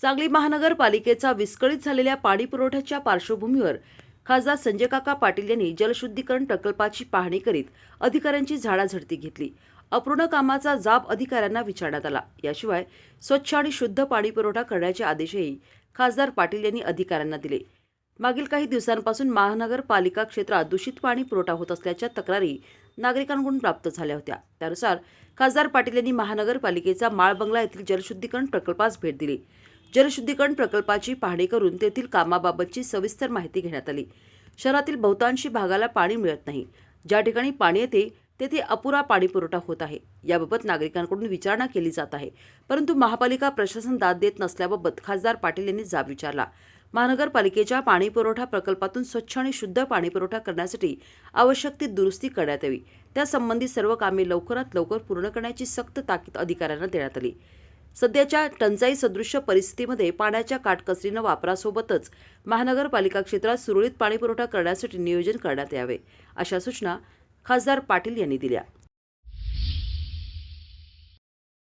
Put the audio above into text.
सांगली महानगरपालिकेचा विस्कळीत झालेल्या पाणी पुरवठ्याच्या पार्श्वभूमीवर खासदार संजय काका पाटील यांनी जलशुद्धीकरण प्रकल्पाची पाहणी करीत अधिकाऱ्यांची झाडाझडती घेतली. अपूर्ण कामाचा जाब अधिकाऱ्यांना विचारण्यात आला. याशिवाय स्वच्छ आणि शुद्ध पाणी पुरवठा करण्याचे आदेशही खासदार पाटील यांनी अधिकाऱ्यांना दिले. मागील काही दिवसांपासून महानगरपालिका क्षेत्रात दूषित पाणी पुरवठा होत असल्याच्या तक्रारी नागरिकांकडून प्राप्त झाल्या होत्या. त्यानुसार खासदार पाटील यांनी महानगरपालिकेचा माळबंगला येथील जलशुद्धीकरण प्रकल्पास भेट दिली. जलशुद्धीकरण प्रकल्पाची पाहणी करून तेथील कामाबाबतची सविस्तर माहिती घेण्यात आली. शहरातील बहुतांशी भागाला पाणी मिळत नाही. ज्या ठिकाणी पाणी येते तेथे अपुरा पाणी पुरवठा होत आहे. याबाबत नागरिकांकडून विचारणा केली जात आहे. परंतु महापालिका प्रशासन दाद देत नसल्याबाबत खासदार पाटील यांनी जाब विचारला. महानगरपालिकेच्या पाणी पुरवठा प्रकल्पातून स्वच्छ आणि शुद्ध पाणी पुरवठा करण्यासाठी आवश्यक ती दुरुस्ती करण्यात यावी. त्यासंबंधी सर्व कामे लवकरात लवकर पूर्ण करण्याची सक्त ताकीद अधिकाऱ्यांना देण्यात आली. सध्याच्या टंचाई सदृश्य परिस्थितीमध्ये पाण्याच्या काटकसरीनं वापरासोबतच महानगरपालिका क्षेत्रात सुरळीत पाणीपुरवठा करण्यासाठी नियोजन करण्यात यावे अशा सूचना खासदार पाटील यांनी दिल्या.